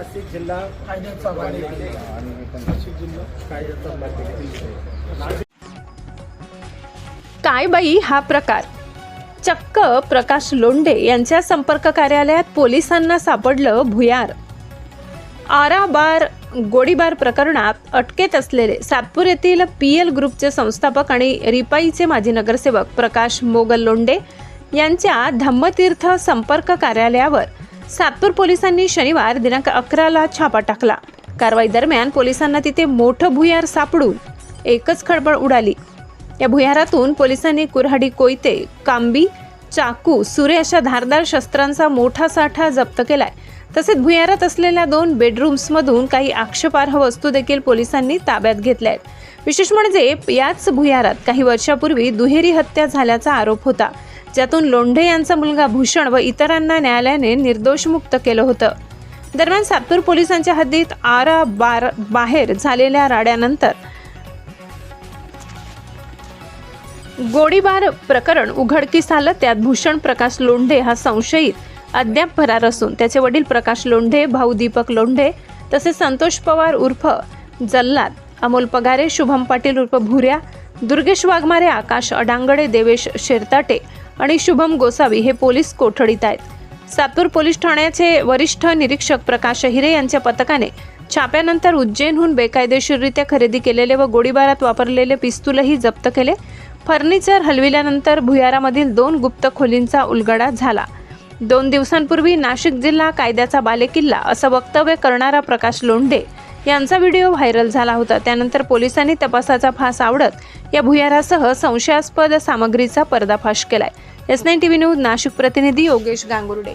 नाशिक जिल्हा कायद्याचा नाशिक जिल्हा. कायद्याचा काय बाई हा प्रकार? चक्क प्रकाश लोंढे यांच्या संपर्क कार्यालयात पोलिसांना सापडलं भुयार. आरा बार गोळीबार प्रकरणात अटकेत असलेले सातपूर येथील पी एल ग्रुपचे संस्थापक आणि रिपाईचे माजी नगरसेवक प्रकाश मोगल लोंढे यांच्या धम्मतीर्थ संपर्क कार्यालयावर सातपूर पोलिसांनी शनिवार दिनांक अकराला छापा टाकला. कारवाई दरम्यान पोलिसांना तिथे मोठं भुयार सापडून एकच खळबळ उडाली. या भुयारातून पोलिसांनी कुऱ्हाडी कोयते कांबी चाकू सुरे अशा धारदार शस्त्रांचा मोठा साठा जप्त केलाय. तसेच भुयारात असलेल्या दोन बेडरूम्समधून काही आक्षेपार्ह वस्तू देखील पोलिसांनी ताब्यात घेतल्या आहेत विशेष म्हणजे याच भुयारात काही वर्षापूर्वी दुहेरी हत्या झाल्याचा आरोप होता. ज्यातून लोंढे यांचा मुलगा भूषण व इतरांना न्यायालयाने निर्दोष मुक्त केलं होतं. दरम्यान सातपूर पोलिसांच्या हद्दीत आरा बार बाहेर झालेल्या राड्यानंतर गोळीबार प्रकरण उघडकीस आलं. त्यात भूषण प्रकाश लोंढे हा संशयित अद्याप फरार असून त्याचे वडील प्रकाश लोंढे भाऊ दीपक लोंढे तसेच संतोष पवार उर्फ जल्लाद अमोल पगारे शुभम पाटील उर्फ भुऱ्या दुर्गेश वाघमारे आकाश अडांगडे देवेश शेरताटे आणि शुभम गोसावी हे पोलीस कोठडीत आहेत. सातूर पोलीस ठाण्याचे वरिष्ठ निरीक्षक प्रकाश हिरे यांच्या पथकाने छाप्यानंतर उज्जैनहून बेकायदेशीररित्या खरेदी केलेले व गोळीबारात वापरलेले पिस्तूलही जप्त केले. फर्निचर हलविल्यानंतर भुयारामधील दोन गुप्त खोलींचा उलगडा झाला. दोन दिवसांपूर्वी नाशिक जिल्हा कायद्याचा बालेकिल्ला असं वक्तव्य करणारा प्रकाश लोंढे यांचा व्हिडिओ व्हायरल झाला होता. त्यानंतर पोलिसांनी तपासाचा फास आवडत या भुयारासह संशयास्पद सामग्रीचा पर्दाफाश केलाय. S nine TV news Nashik प्रतिनिधी योगेश गांगुर्डे.